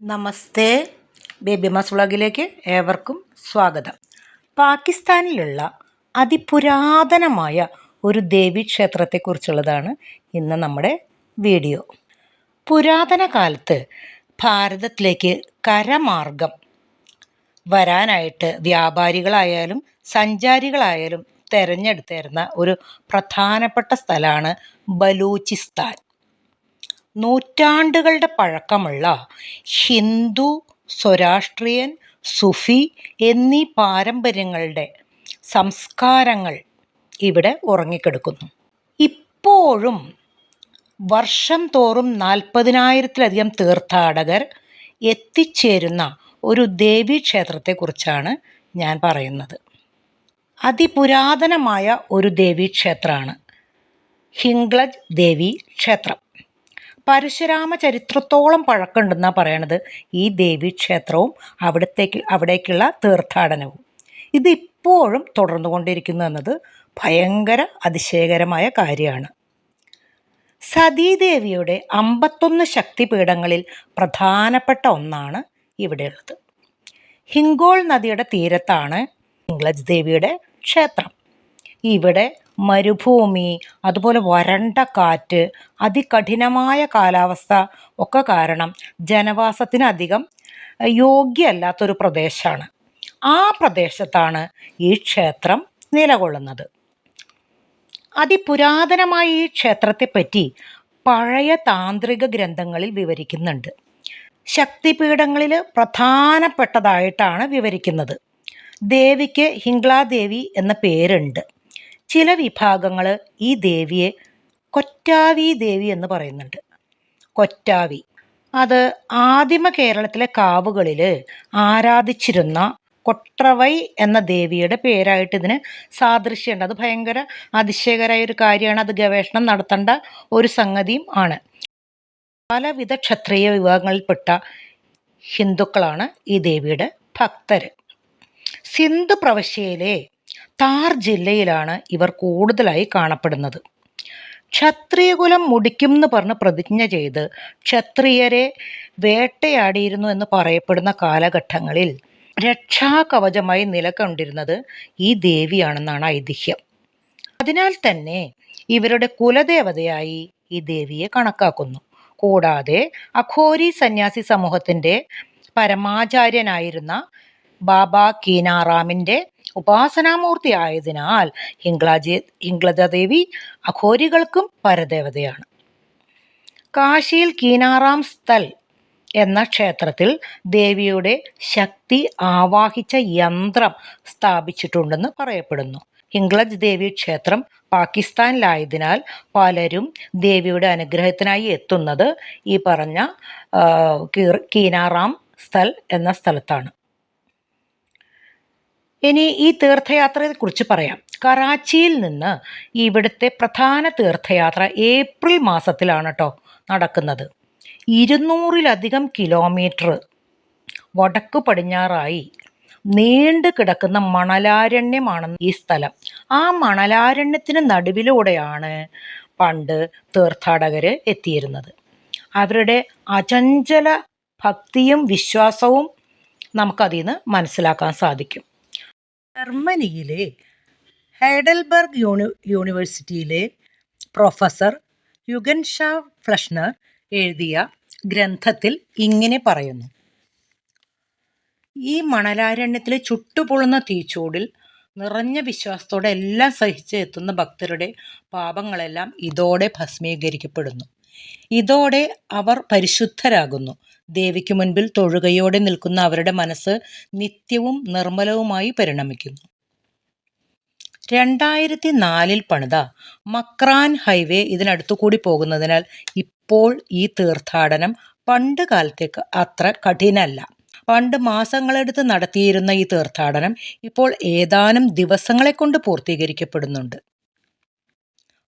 നമസ്തേ. Baby mass വ്ളോഗിലേക്ക് ഏവർക്കും സ്വാഗതം. പാകിസ്ഥാനിലുള്ള അതിപുരാതനമായ ഒരു ദേവീക്ഷേത്രത്തെക്കുറിച്ചുള്ളതാണ് ഇന്ന് നമ്മുടെ വീഡിയോ. പുരാതന കാലത്ത് ഭാരതത്തിലേക്ക് കരമാർഗം വരാനായിട്ട് വ്യാപാരികളായാലും സഞ്ചാരികളായാലും തിരഞ്ഞെടുത്തിരുന്ന ഒരു പ്രധാനപ്പെട്ട സ്ഥലമാണ് ബലൂചിസ്ഥാൻ. നൂറ്റാണ്ടുകളുടെ പഴക്കമുള്ള ഹിന്ദു സ്വരാഷ്ട്രീയൻ സുഫി എന്നീ പാരമ്പര്യങ്ങളുടെ സംസ്കാരങ്ങൾ ഇവിടെ ഉറങ്ങിക്കിടക്കുന്നു. ഇപ്പോഴും വർഷം തോറും നാൽപ്പതിനായിരത്തിലധികം തീർത്ഥാടകർ എത്തിച്ചേരുന്ന ഒരു ദേവീക്ഷേത്രത്തെക്കുറിച്ചാണ് ഞാൻ പറയുന്നത്. അതിപുരാതനമായ ഒരു ദേവീക്ഷേത്രമാണ് ഹിംഗ്ലജ് ദേവി ക്ഷേത്രം. പരശുരാമ ചരിത്രത്തോളം പഴക്കമുണ്ടെന്നാണ് പറയണത്. ഈ ദേവീക്ഷേത്രവും അവിടത്തേക്ക് അവിടേക്കുള്ള തീർത്ഥാടനവും. ഇത് ഇപ്പോഴും തുടർന്നുകൊണ്ടിരിക്കുന്നു എന്നത് ഭയങ്കര അതിശയകരമായ കാര്യമാണ്. സതീദേവിയുടെ അമ്പത്തൊന്ന് ശക്തിപീഠങ്ങളിൽ പ്രധാനപ്പെട്ട ഒന്നാണ് ഇവിടെയുള്ളത്. ഹിങ്കോൾ നദിയുടെ തീരത്താണ് ഇംഗ്ലജ് ദേവിയുടെ ക്ഷേത്രം. ഇവിടെ മരുഭൂമി അതുപോലെ വരണ്ട കാറ്റ് അതികഠിനമായ കാലാവസ്ഥ ഒക്കെ കാരണം ജനവാസത്തിന് അധികം യോഗ്യമല്ലാത്തൊരു പ്രദേശമാണ് ആ പ്രദേശത്താണ് ഈ ക്ഷേത്രം നിലകൊള്ളുന്നത്. അതിപുരാതനമായ ഈ ക്ഷേത്രത്തെപ്പറ്റി പഴയ താന്ത്രിക ഗ്രന്ഥങ്ങളിൽ വിവരിക്കുന്നുണ്ട്. ശക്തിപീഠങ്ങളിൽ പ്രധാനപ്പെട്ടതായിട്ടാണ് വിവരിക്കുന്നത്. ദേവിക്ക് ഹിംഗ്ലാദേവി എന്ന പേരുണ്ട്. ചില വിഭാഗങ്ങൾ ഈ ദേവിയെ കൊറ്റാവി ദേവി എന്ന് പറയുന്നുണ്ട്. കൊറ്റാവി. അത് ആദിമ കേരളത്തിലെ കാവുകളിൽ ആരാധിച്ചിരുന്ന കൊട്രവൈ എന്ന ദേവിയുടെ പേരായിട്ട് ഇതിന് സാദൃശ്യമുണ്ട്. അത് ഭയങ്കര അതിശയകരമായ ഒരു കാര്യമാണ്. അത് ഗവേഷണം നടത്തേണ്ട ഒരു സംഗതിയും ആണ്. പലവിധ ക്ഷത്രിയ വിഭാഗങ്ങളിൽപ്പെട്ട ഹിന്ദുക്കളാണ് ഈ ദേവിയുടെ ഭക്തർ സിന്ധു പ്രവശ്യയിലെ താർ ജില്ലയിലാണ് ഇവർ കൂടുതലായി കാണപ്പെടുന്നത്. ക്ഷത്രിയകുലം മുടിക്കും എന്ന് പറഞ്ഞ് പ്രതിജ്ഞ ചെയ്ത് ക്ഷത്രിയരെ വേട്ടയാടിയിരുന്നു എന്ന് പറയപ്പെടുന്ന കാലഘട്ടങ്ങളിൽ രക്ഷാകവചമായി നിലകൊണ്ടിരുന്നത് ഈ ദേവിയാണെന്നാണ് ഐതിഹ്യം. അതിനാൽ തന്നെ ഇവരുടെ കുലദേവതയായി ഈ ദേവിയെ കണക്കാക്കുന്നു. കൂടാതെ അഘോരി സന്യാസി സമൂഹത്തിന്റെ പരമാചാര്യനായിരുന്ന ബാബ കീനാറാമിന്റെ ഉപാസനാമൂർത്തി ആയതിനാൽ ഹിംഗ്ലാജി ഹിംഗ്ലജദേവി അഘോരികൾക്കും പരദേവതയാണ്. കാശിയിൽ കീനാറാം സ്ഥൽ എന്ന ക്ഷേത്രത്തിൽ ദേവിയുടെ ശക്തി ആവാഹിച്ച യന്ത്രം സ്ഥാപിച്ചിട്ടുണ്ടെന്ന് പറയപ്പെടുന്നു. ഹിംഗ്ലജ് ദേവി ക്ഷേത്രം പാകിസ്ഥാനിലായതിനാൽ പലരും ദേവിയുടെ അനുഗ്രഹത്തിനായി എത്തുന്നത് ഈ പറഞ്ഞ കീനാറാം സ്ഥൽ എന്ന സ്ഥലത്താണ്. ഇനി ഈ തീർത്ഥയാത്രയെക്കുറിച്ച് പറയാം. കറാച്ചിയിൽ നിന്ന് ഇവിടുത്തെ പ്രധാന തീർത്ഥയാത്ര ഏപ്രിൽ മാസത്തിലാണ് കേട്ടോ നടക്കുന്നത്. ഇരുന്നൂറിലധികം കിലോമീറ്റർ വടക്ക് പടിഞ്ഞാറായി നീണ്ടു കിടക്കുന്ന മണലാരണ്യമാണ് ഈ സ്ഥലം. ആ മണലാരണ്യത്തിന് നടുവിലൂടെയാണ് പണ്ട് തീർത്ഥാടകർ എത്തിയിരുന്നത്. അവരുടെ അചഞ്ചല ഭക്തിയും വിശ്വാസവും നമുക്കതിൽ നിന്ന് മനസ്സിലാക്കാൻ സാധിക്കും. ജർമ്മനിയിലെ ഹൈഡൽബർഗ് യൂണി യൂണിവേഴ്സിറ്റിയിലെ പ്രൊഫസർ യുഗൻ ഷാ ഫ്ലഷ്നർ എഴുതിയ ഗ്രന്ഥത്തിൽ ഇങ്ങനെ പറയുന്നു. ഈ മണലാരണ്യത്തിലെ ചുട്ടുപൊളുന്ന തീച്ചൂടിൽ നിറഞ്ഞ വിശ്വാസത്തോടെ എല്ലാം സഹിച്ച് എത്തുന്ന ഭക്തരുടെ പാപങ്ങളെല്ലാം ഇതോടെ ഭസ്മീകരിക്കപ്പെടുന്നു. ഇതോടെ അവർ പരിശുദ്ധരാകുന്നു. ദേവിക്ക് മുൻപിൽ തൊഴുകയോടെ നിൽക്കുന്ന അവരുടെ മനസ്സ് നിത്യവും നിർമ്മലവുമായി പരിണമിക്കുന്നു. രണ്ടായിരത്തി നാലിൽ പണിത മക്രാൻ ഹൈവേ ഇതിനടുത്തു കൂടി പോകുന്നതിനാൽ ഇപ്പോൾ ഈ തീർത്ഥാടനം പണ്ട് കാലത്തേക്ക് അത്ര കഠിനല്ല പണ്ട് മാസങ്ങളെടുത്ത് നടത്തിയിരുന്ന ഈ തീർത്ഥാടനം ഇപ്പോൾ ഏതാനും ദിവസങ്ങളെ കൊണ്ട് പൂർത്തീകരിക്കപ്പെടുന്നുണ്ട്.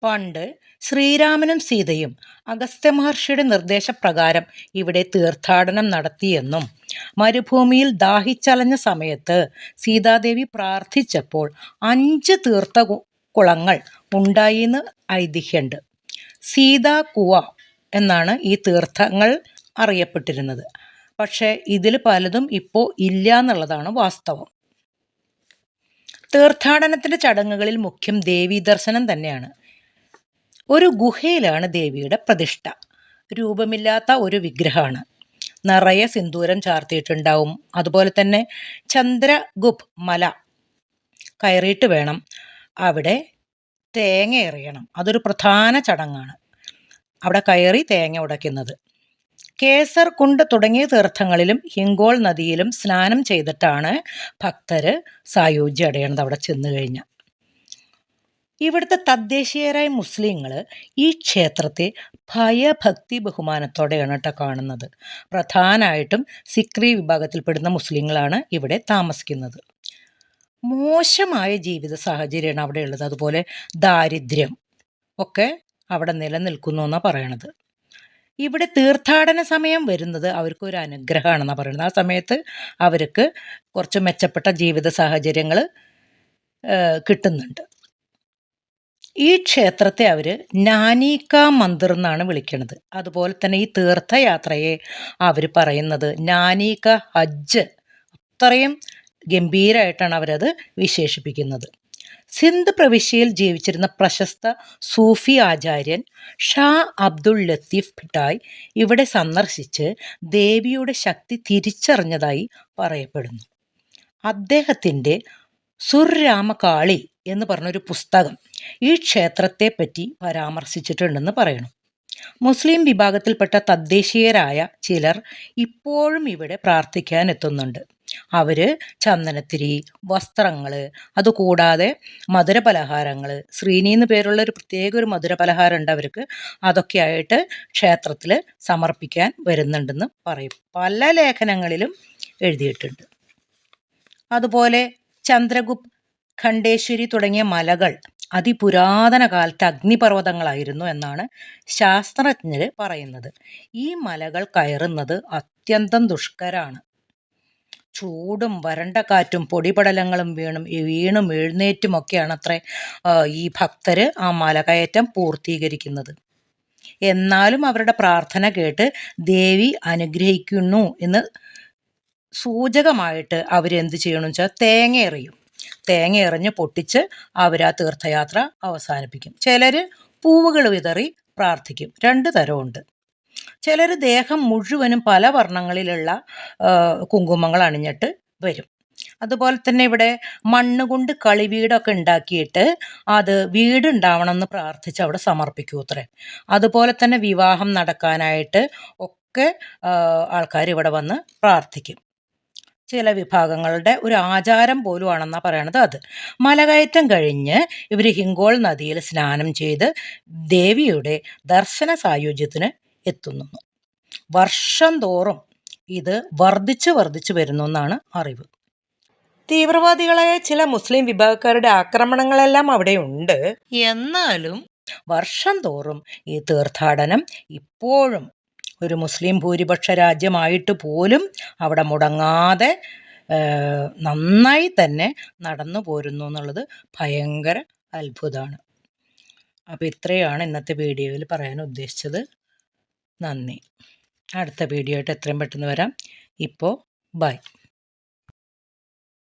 പണ്ട് ശ്രീരാമനും സീതയും അഗസ്ത്യ മഹർഷിയുടെ നിർദ്ദേശപ്രകാരം ഇവിടെ തീർത്ഥാടനം നടത്തിയെന്നും മരുഭൂമിയിൽ ദാഹിച്ചലഞ്ഞ സമയത്ത് സീതാദേവി പ്രാർത്ഥിച്ചപ്പോൾ അഞ്ച് തീർത്ഥ കുളങ്ങൾ ഉണ്ടായിന്ന് ഐതിഹ്യമുണ്ട് സീതാ കുവ എന്നാണ് ഈ തീർത്ഥങ്ങൾ അറിയപ്പെട്ടിരുന്നത്. പക്ഷേ ഇതിൽ പലതും ഇപ്പോൾ ഇല്ല എന്നുള്ളതാണ് വാസ്തവം. തീർത്ഥാടനത്തിന്റെ ചടങ്ങുകളിൽ മുഖ്യം ദേവീ ദർശനം തന്നെയാണ്. ഒരു ഗുഹയിലാണ് ദേവിയുടെ പ്രതിഷ്ഠ. രൂപമില്ലാത്ത ഒരു വിഗ്രഹമാണ്. നിറയെ സിന്ദൂരം ചാർത്തിയിട്ടുണ്ടാവും. അതുപോലെ തന്നെ ചന്ദ്രഗുപ് മല കയറിയിട്ട് വേണം അവിടെ തേങ്ങ എറിയണം. അതൊരു പ്രധാന ചടങ്ങാണ്. അവിടെ കയറി തേങ്ങ ഉടയ്ക്കുന്നത്. കേസർ കുണ്ട് തുടങ്ങിയ തീർത്ഥങ്ങളിലും ഹിങ്കോൾ നദിയിലും സ്നാനം ചെയ്തിട്ടാണ് ഭക്തർ സായുജ്യം അടയണത് അവിടെ ചെന്നു കഴിഞ്ഞാൽ ഇവിടുത്തെ തദ്ദേശീയരായ മുസ്ലിങ്ങൾ ഈ ക്ഷേത്രത്തെ ഭയഭക്തി ബഹുമാനത്തോടെയാണ് കേട്ടോ കാണുന്നത്. പ്രധാനമായിട്ടും സിക്രി വിഭാഗത്തിൽപ്പെടുന്ന മുസ്ലിങ്ങളാണ് ഇവിടെ താമസിക്കുന്നത്. മോശമായ ജീവിത സാഹചര്യമാണ് അവിടെ ഉള്ളത് അതുപോലെ ദാരിദ്ര്യം ഒക്കെ അവിടെ നിലനിൽക്കുന്നു എന്നാണ് പറയണത്. ഇവിടെ തീർത്ഥാടന സമയം വരുന്നത് അവർക്ക് ഒരു അനുഗ്രഹമാണെന്നാണ് പറയുന്നത് ആ സമയത്ത് അവർക്ക് കുറച്ച് മെച്ചപ്പെട്ട ജീവിത സാഹചര്യങ്ങൾ കിട്ടുന്നുണ്ട്. ഈ ക്ഷേത്രത്തെ അവർ നാനീക്ക മന്ദിർ എന്നാണ് വിളിക്കുന്നത് അതുപോലെ തന്നെ ഈ തീർത്ഥയാത്രയെ അവർ പറയുന്നത് നാനീക്ക ഹജ്ജ്. അത്രയും ഗംഭീരമായിട്ടാണ് അവരത് വിശേഷിപ്പിക്കുന്നത്. സിന്ധ് പ്രവിശ്യയിൽ ജീവിച്ചിരുന്ന പ്രശസ്ത സൂഫി ആചാര്യൻ ഷാ അബ്ദുൾ ലത്തീഫ് ഭിട്ടായ് ഇവിടെ സന്ദർശിച്ച് ദേവിയുടെ ശക്തി തിരിച്ചറിഞ്ഞതായി പറയപ്പെടുന്നു. അദ്ദേഹത്തിന്റെ സുർരാമകാളി എന്ന് പറഞ്ഞൊരു പുസ്തകം ഈ ക്ഷേത്രത്തെപ്പറ്റി പരാമർശിച്ചിട്ടുണ്ടെന്ന് പറയണം. മുസ്ലിം വിഭാഗത്തിൽപ്പെട്ട തദ്ദേശീയരായ ചിലർ ഇപ്പോഴും ഇവിടെ പ്രാർത്ഥിക്കാൻ എത്തുന്നുണ്ട്. അവർ ചന്ദനത്തിരി വസ്ത്രങ്ങൾ അതുകൂടാതെ മധുരപലഹാരങ്ങൾ ശ്രീനി എന്ന് പേരുള്ള ഒരു പ്രത്യേക ഒരു മധുരപലഹാരം ഉണ്ട് അവർക്ക്. അതൊക്കെയായിട്ട് ക്ഷേത്രത്തിൽ സമർപ്പിക്കാൻ വരുന്നുണ്ടെന്ന് പറയും. പല ലേഖനങ്ങളിലും എഴുതിയിട്ടുണ്ട്. അതുപോലെ ചന്ദ്രഗുപ്ത് ഖണ്ഡേശ്വരി തുടങ്ങിയ മലകൾ അതിപുരാതന കാലത്തെ അഗ്നിപർവതങ്ങളായിരുന്നു എന്നാണ് ശാസ്ത്രജ്ഞർ പറയുന്നത്. ഈ മലകൾ കയറുന്നത് അത്യന്തം ദുഷ്കരാണ്. ചൂടും വരണ്ട കാറ്റും പൊടിപടലങ്ങളും വീണും വീണും എഴുന്നേറ്റുമൊക്കെയാണ് അത്ര ഈ ഭക്തർ ആ മലകയറ്റം പൂർത്തീകരിക്കുന്നത്. എന്നാലും അവരുടെ പ്രാർത്ഥന കേട്ട് ദേവി അനുഗ്രഹിക്കുന്നു എന്ന് സൂചകമായിട്ട് അവരെന്ത് ചെയ്യണമെന്ന് വെച്ചാൽ തേങ്ങ എറിയും. തേങ്ങ എറിഞ്ഞ് പൊട്ടിച്ച് അവർ ആ തീർത്ഥയാത്ര അവസാനിപ്പിക്കും. ചിലർ പൂവുകൾ വിതറി പ്രാർത്ഥിക്കും. രണ്ട് തരമുണ്ട്. ചിലർ ദേഹം മുഴുവനും പല വർണങ്ങളിലുള്ള കുങ്കുമങ്ങൾ അണിഞ്ഞിട്ട് വരും. അതുപോലെ തന്നെ ഇവിടെ മണ്ണ് കൊണ്ട് കളിവീടൊക്കെ ഉണ്ടാക്കിയിട്ട് അത് വീടുണ്ടാവണം എന്ന് പ്രാർത്ഥിച്ച് അവിടെ സമർപ്പിക്കൂ അത്രേ. അതുപോലെ തന്നെ വിവാഹം നടക്കാനായിട്ട് ഒക്കെ ആൾക്കാർ ഇവിടെ വന്ന് പ്രാർത്ഥിക്കും. ചില വിഭാഗങ്ങളുടെ ഒരു ആചാരം പോലും ആണെന്നാണ് പറയണത് അത്. മലകയറ്റം കഴിഞ്ഞ് ഇവർ ഹിങ്കോൾ നദിയിൽ സ്നാനം ചെയ്ത് ദേവിയുടെ ദർശന സായുജ്യത്തിന് എത്തുന്നു. വർഷം തോറും ഇത് വർദ്ധിച്ചു വർദ്ധിച്ചു വരുന്നു എന്നാണ് അറിവ്. തീവ്രവാദികളായ ചില മുസ്ലിം വിഭാഗക്കാരുടെ ആക്രമണങ്ങളെല്ലാം അവിടെയുണ്ട് എന്നാലും വർഷം തോറും ഈ തീർത്ഥാടനം ഇപ്പോഴും ഒരു മുസ്ലിം ഭൂരിപക്ഷ രാജ്യമായിട്ട് പോലും അവിടെ മുടങ്ങാതെ നന്നായി തന്നെ നടന്നു പോരുന്നു എന്നുള്ളത് ഭയങ്കര അത്ഭുതമാണ്. അപ്പോൾ ഇത്രയാണ് ഇന്നത്തെ വീഡിയോയിൽ പറയാൻ ഉദ്ദേശിച്ചത്. നന്ദി. അടുത്ത വീഡിയോ ആയിട്ട് എത്രയും പെട്ടെന്ന് വരാം. ഇപ്പോൾ ബൈ.